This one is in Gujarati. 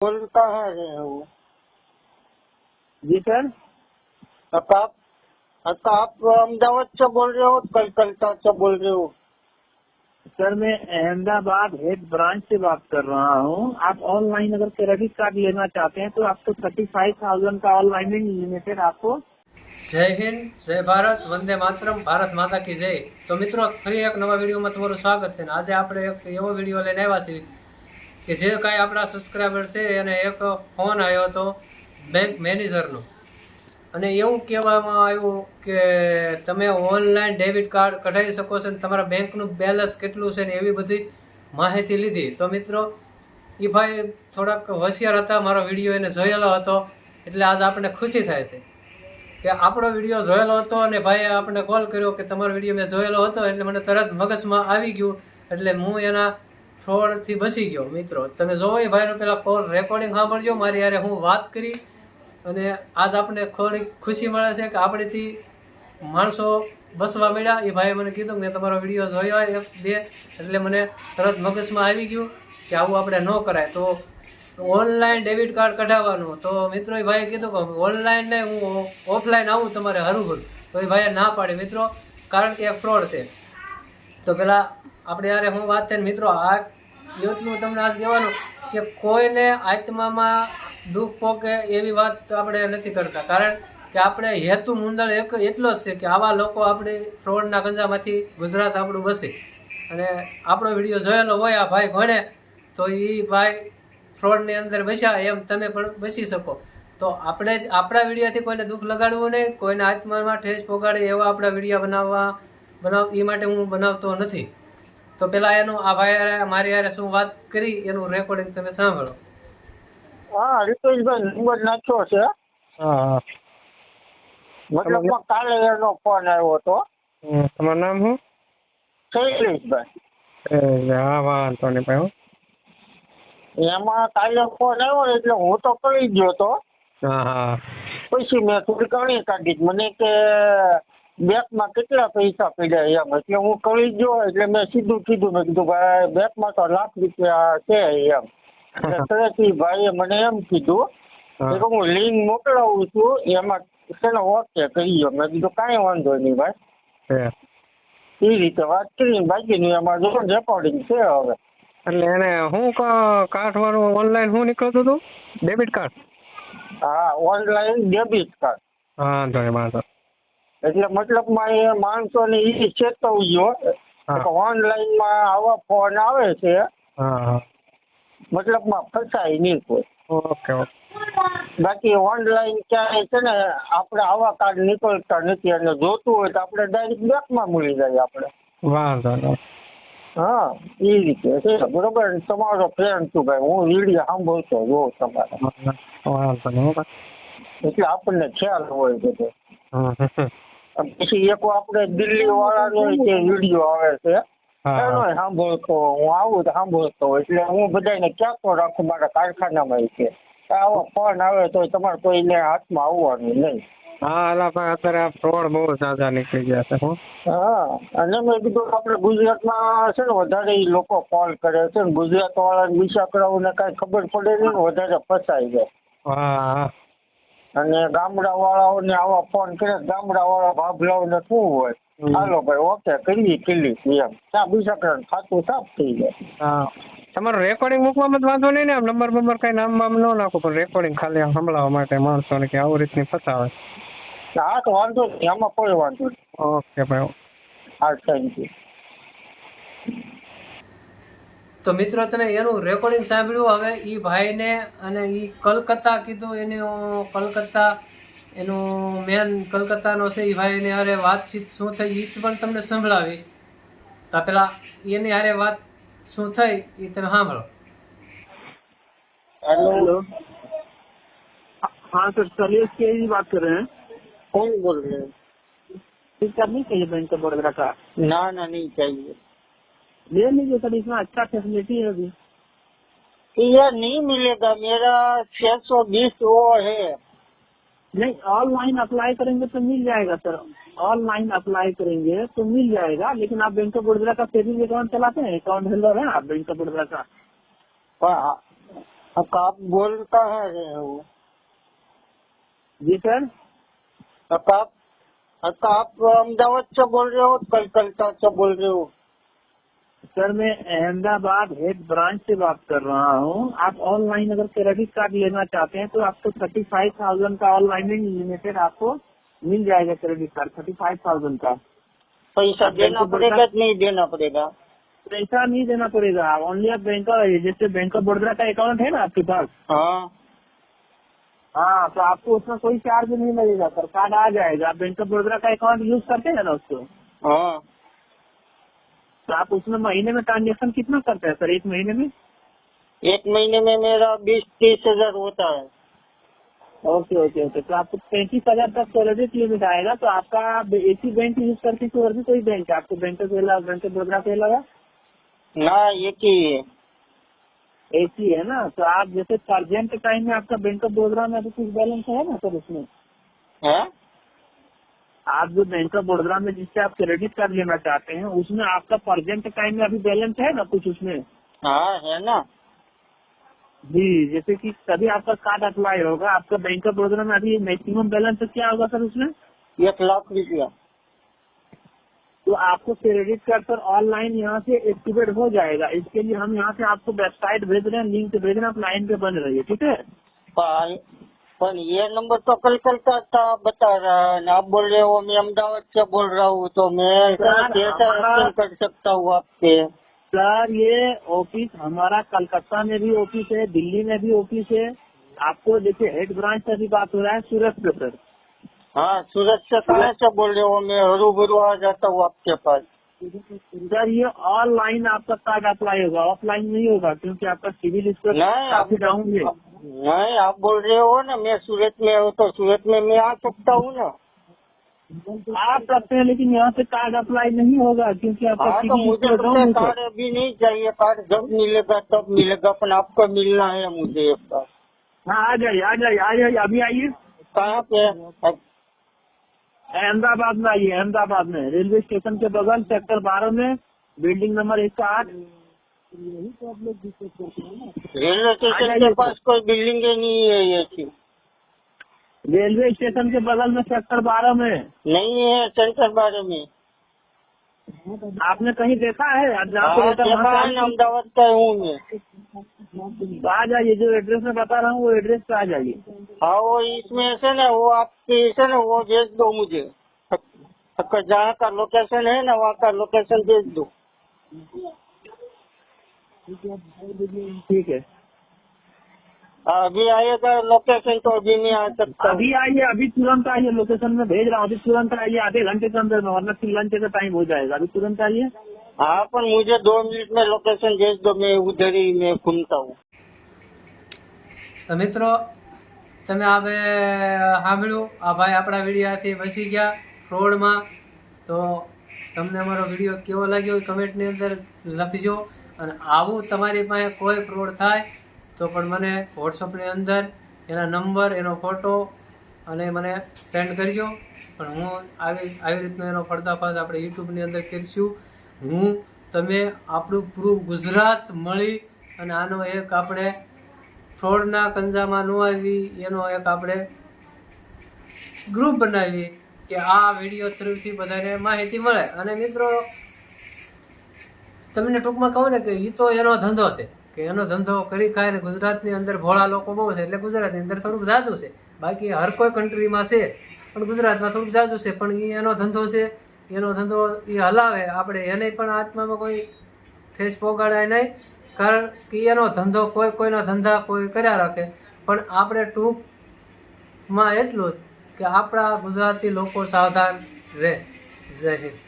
बोलता है रे वो जी सर अब आप अब आप अहमदाबाद से बोल रहे हो कलकत्ता से बोल रहे हो सर मैं अहमदाबाद हेड ब्रांच से बात कर रहा हूँ आप ऑनलाइन अगर क्रेडिट कार्ड लेना चाहते हैं तो आपको थर्टी फाइव थाउजेंड का ऑनलाइन लिमिटेड आपको જય હિન્દ જય ભારત વંદે માતરમ ભારત માતા કી જય તો મિત્રો ફરી એક નવા વિડીયોમાં તમારું સ્વાગત છે ને આજે આપણે એક એવો વિડીયો લઈને આવ્યા છીએ કે જે કાંઈ આપણા સબસ્ક્રાઈબર છે એને એક ફોન આવ્યો હતો બેંક મેનેજરનો અને એવું કહેવામાં આવ્યું કે તમે ઓનલાઈન ડેબિટ કાર્ડ કઢાવી શકો છો ને તમારા બેંકનું બેલેન્સ કેટલું છે ને એવી બધી માહિતી લીધી. તો મિત્રો એ ભાઈ થોડાક હોશિયાર હતા, મારો વીડિયો એને જોયેલો હતો, એટલે આજ આપણને ખુશી થાય છે. કે આપણો વીડિયો જોયેલો હતો અને ભાઈએ આપણને કોલ કર્યો કે તમારો વીડિયો મેં જોયેલો હતો, એટલે મને તરત મગજમાં આવી ગયું, એટલે હું એના ફ્રોડથી બચી ગયો, મિત્રો. તમે જોવો એ ભાઈનો પેલા કોલ રેકોર્ડિંગ સાંભળજો. મારી યારે હું વાત કરી અને આજ આપણે થોડી ખુશી મળે છે કે આપણેથી માણસો બસવા મળ્યા એ ભાઈએ મને કીધું મેં તમારો વીડિયો જોયો એક, બે, એટલે મને તરત મગજમાં આવી ગયું કે આવું આપણે ન કરાય. તો ઓનલાઈન ડેબિટ કાર્ડ કઢાવવાનું. તો મિત્રો, એ ભાઈએ કીધું કે ઓનલાઈન ને હું ઓફલાઈન આવું તમારે હરું તો એ ભાઈએ ના પાડી, મિત્રો. કારણ કે એક ફ્રોડ છે. તો પેલા આપણે યારે હું વાત થઈને, મિત્રો, આ એટલું તમને આજ કહેવાનું કે કોઈને આત્મામાં દુઃખ પોકે એવી વાત આપણે નથી કરતા. કારણ કે આપણે હેતુ મુંદળ એક એટલો જ છે કે આવા લોકો આપણે ફ્રોડના ગંજામાંથી ગુજરાત આપણું બસે. અને આપણો વીડિયો જોયેલો હોય આ ભાઈ ભણે તો એ ભાઈ ફ્રોડની અંદર બસ્યા એમ તમે પણ બચી શકો. તો આપણે આપણા વિડીયાથી કોઈને દુઃખ લગાડવું નહીં, કોઈને આત્મામાં ઠેસ પોગાડે એવા આપણા વીડિયો બનાવવા, બનાવ એ માટે હું બનાવતો નથી. તો પેલા એનું આ ભાઈ મારી યારે શું વાત કરી એનું રેકોર્ડિંગ તમે સાંભળો. હા રિતેશભાઈ નંબર નાખ્યો છે. હા મતલબ કાલે એનો ફોન આવ્યો હતો. તમારું નામ શું? શૈલેષભાઈ. એ, હા વાંધો નહીં ભાઈ એમાં કાલે ફોન આવ્યો એટલે હું તો કરી ગયો તો. હા હા. પછી મેં થોડી કાઢી. મને કે બેંકમાં કેટલા પૈસા પડ્યા એમ? એટલે હું કરી ગયો એટલે મેં સીધું કીધું મેં કીધું ભાઈ બેંકમાં તો લાખ રૂપિયા છે એમ. એટલે તરત ભાઈએ મને એમ કીધું કે હું લિંક મોકલાવું છું એમાં છે ને ઓકે કરી મેં કીધું કાંઈ વાંધો નહીં ભાઈ. એ રીતે વાત કરી બાકીનું એમાં જો રેકોર્ડિંગ છે હવે. એટલે એને હું કાર્ડ વાળું ઓનલાઈન હું નીકળતું હતું? Debit card? હા ઓનલાઈન ડેબિટ કાર્ડ. વાંધો નહીં વાંધો. એટલે મતલબમાં એ માણસોને એ ચેતવજો ઓનલાઈનમાં આવા ફોન આવે છે મતલબમાં મતલબમાં ફસાય નહીં કોઈ. ઓકે બાકી ઓનલાઈન ક્યાંય છે ને આપણે આવા કાર્ડ નીકળતા નથી અને જોતું હોય તો આપણે ડાયરેક્ટ બેંકમાં મળી જાય આપણે. વાંધો હા એ રીતે છે બરોબર? તમારો ફ્રેન્ડ છું ભાઈ હું વીડિયો સાંભળતો જોઉં તમારા. વાંધો એટલે આપણને ખ્યાલ હોય બધો. પછી એક આપણે દિલ્હી વાળાનો જે વીડિયો આવે છે એનો સાંભળતો હું આવું તો સાંભળતો એટલે હું બધાને ક્યાંતો રાખું મારા કારખાનામાં છે. આવો ફોન આવે તો તમારે કોઈને હાથમાં આવવાનું નહીં. હા અલા ભાઈ અત્યારે આ ફ્રોડ બહુ નીકળી ગયા છે હા. અને મેં કીધું આપણે ગુજરાતમાં છે ને વધારે એ લોકો કોલ કરે છે ને ગુજરાત વાળાને ને કાંઈ ખબર પડે નહીં વધારે ફસાઈ જાય. હા હા. અને ગામડા વાળાઓને આવા ફોન કરે ગામડા વાળા લાવને શું હોય. હાલો ભાઈ ઓકે કરી કિલ્લી એમ. ત્યાં બિચારા ખાતું સાફ થઈ જાય. હા. તમારું રેકોર્ડિંગ મૂકવામાં જ વાંધો નહીં ને? આમ નંબર બંબર કઈ નામ બામ ન નાખો પણ રેકોર્ડિંગ ખાલી આમ સંભળાવવા માટે માણસોને કે આવું રીતની ફસાવે. હા તો વાંધો નહીં આમાં કોઈ વાંધો નહીં. ઓકે ભાઈ હા થેન્ક યુ તો મિત્રો તમે એનું રેકોર્ડિંગ સાંભળ્યું હવે એ ભાઈને અને એ કલકત્તા કીધું એનું કલકત્તા એનું મેન કલકત્તાનો છે એ ભાઈને હારે વાતચીત શું થઈ એ પણ તમને સંભળાવી તો પેલા એની હારે વાત શું થઈ એ તમે સાંભળો हेलो हाँ सर सलेश के ही बात कर रहे हैं कौन बोल रहे हैं इसका नहीं चाहिए बैंक ऑफ बड़ौदा का ना ना नहीं चाहिए ले लीजिए सर इसमें अच्छा फैसिलिटी है अभी। ये नहीं मिलेगा मेरा छह सौ बीस वो है। नहीं ऑनलाइन अप्लाई करेंगे तो मिल जाएगा सर ऑनलाइन अप्लाई करेंगे तो मिल जाएगा लेकिन आप बैंक ऑफ़ बड़ौदा का सेविंग अकाउंट चलाते हैं अकाउंट होल्डर है आप बैंक ऑफ़ बड़ौदा का। अब आप बोल कहाँ रहे हो? जी सर आप आप अहमदाबाद से बोल रहे हो कलकत्ता से बोल रहे हो? सर मैं अहमदाबाद हेड ब्रांच से बात कर रहा हूँ। आप ऑनलाइन अगर क्रेडिट कार्ड लेना चाहते हैं तो आपको थर्टी फाइव थाउज़ेंड का ऑनलाइन लिमिटेड आपको मिल जाएगा credit card thirty five thousand का। पैसा देना पड़ेगा नहीं देना पड़ेगा? पैसा नहीं देना पड़ेगा। ओनली आप बैंक जैसे बैंक ऑफ़ बड़ौदा का अकाउंट है ना आपके पास? हाँ। हाँ तो आपको उसमें कोई चार्ज नहीं लगेगा सर कार्ड आ जाएगा। आप बैंक ऑफ़ बड़ौदा का अकाउंट यूज़ करते हैं ना उसको? हाँ। तो आप उसमें महीने में ट्रांजेक्शन कितना करते हैं सर एक महीने में? एक महीने में मेरा बीस तीस हज़ार होता है। Okay okay okay. तो आपको पैंतीस हज़ार तक क्रेडिट लिमिट आएगा तो आपका ही बैंक यूज़ करते हैं कि और भी कोई बैंक है? आपको bank of bank of Baroda के अलावा ना एक ही है। एक ही है ना? तो आप जैसे अर्जेंट टाइम में आपका बैंक ऑफ़ बड़ौदा में अभी कुछ बैलेंस है ना सर उसमें? हैं? आप जो बैंक ऑफ़ बड़ौदा में जिससे आप क्रेडिट कार्ड लेना चाहते हैं उसमें आपका अर्जेंट टाइम में अभी बैलेंस है ना कुछ उसमें? हाँ है ना। जी जैसे कि तभी आपका कार्ड अप्लाई होगा। आपका बैंक ऑफ़ बड़ोदरा में अभी मैक्सिमम बैलेंस क्या होगा सर उसमें? एक लाख रुपया। तो आपको क्रेडिट कार्ड सर ऑनलाइन यहाँ से एक्टिवेट हो जाएगा। इसके लिए हम यहाँ से आपको वेबसाइट भेज रहे हैं लिंक भेज रहे हैं आप लाइन पे बन रही है ठीक है पर ये नंबर तो कलकत्ता का बता रहा है ना आप बोल रहे हो मैं अहमदाबाद से बोल रहा हूँ तो मैं कैसा एक्शन कर सकता हूँ आपके सर ये ऑफ़िस हमारा कलकत्ता में भी ऑफ़िस है दिल्ली में भी ऑफ़िस है आपको देखिए हेड ब्रांच से भी बात हो रहा है सूरत पे सर हाँ सूरत से कहाँ से बोल रहे हो मैं हरू भरू आ जाता हूँ आपके पास सर ये ऑनलाइन आपका कार्ड अप्लाई होगा ऑफलाइन नहीं होगा क्योंकि आपका सिविल स्कोर काफ़ी डाउन है नहीं आप बोल रहे हो ना मैं सूरत में हूँ तो सूरत में मैं आ सकता हूँ ना। आप सकते हैं लेकिन यहाँ से कार्ड अप्लाई नहीं होगा क्योंकि आपका हाँ तो मुझे तो। कार्ड अभी नहीं चाहिए कार्ड जब मिलेगा तब मिलेगा अपन आपको मिलना है मुझे हाँ आ जाइए आ जाइए आ जाइए अभी आइए। कहाँ पे अहमदाबाद में आइए अहमदाबाद में। रेलवे स्टेशन के बगल सेक्टर बारह में बिल्डिंग नंबर एक सौ आठ। रेलवे स्टेशन के पास कोई बिल्डिंग नहीं है ये चीज़ रेलवे स्टेशन के बगल में सेक्टर बारह में। नहीं है सेंटर बारे में। आपने कहीं देखा है? आज जहाँ पे हाँ, रहता है देखा है ना, से अहमदाबाद का हूँ मैं। तो आ जाइए जो एड्रेस में बता रहा हूँ वो एड्रेस पे आ जाइए। हाँ वो इसमें ऐसे ना वो आपके से ना वो भेज दो मुझे। आपका जहाँ का लोकेशन है ना वहाँ का लोकेशन भेज दो। ठीक है अभी आएगा लोकेशन तो अभी नहीं आ सकता अभी आइए अभी तुरंत आइए लोकेशन में भेज रहा हूँ अभी तुरंत आइए आधे घंटे के अंदर में वरना फिर लंच का टाइम हो जाएगा अभी तुरंत आइए हाँ पर मुझे दो मिनट में लोकेशन भेज दो मैं उधर ही मैं घूमता हूँ તો મિત્રો તમે હવે સાંભળ્યું આ ભાઈ આપણા વિડીયાથી બસી ગયા ફ્રોડમાં તો તમને અમારો વિડીયો કેવો લાગ્યો એ કમેન્ટની અંદર લખજો અને આવું તમારી પાસે કોઈ ફ્રોડ થાય, તો પણ મને વોટ્સઅપની અંદર એના નંબર, એનો ફોટો અને મને સેન્ડ કરજો. પણ હું આવી આવી રીતનો એનો પડદાફાશ આપણે યુટ્યુબની અંદર કરીશું. હું તમે આપણું પૂરું ગુજરાત મળી અને આનો એક આપણે ફ્રોડના કંજામાં ન આવી, એનો એક આપણે ગ્રુપ બનાવીએ કે આ વીડિયો થ્રુથી બધાને માહિતી મળે. અને મિત્રો તમને ટૂંકમાં કહું ને કે એ તો એનો ધંધો છે. કે એનો ધંધો કરી ખાય ને ગુજરાતની અંદર ભોળા લોકો બહુ છે, એટલે ગુજરાતની અંદર થોડુંક જાજુ છે. બાકી હર કોઈ કન્ટ્રીમાં છે, પણ ગુજરાતમાં થોડુંક જાજુ છે, પણ એ એનો ધંધો છે, એનો ધંધો એ હલાવે. આપણે એને પણ આત્મામાં કોઈ ઠેસ પોગાડાય નહીં, કારણ કે એનો ધંધો કોઈ કોઈનો ધંધા કોઈ કર્યા રાખે. પણ આપણે ટૂંકમાં એટલું જ કે આપણા ગુજરાતી લોકો સાવધાન રહે. જય હિન્દ.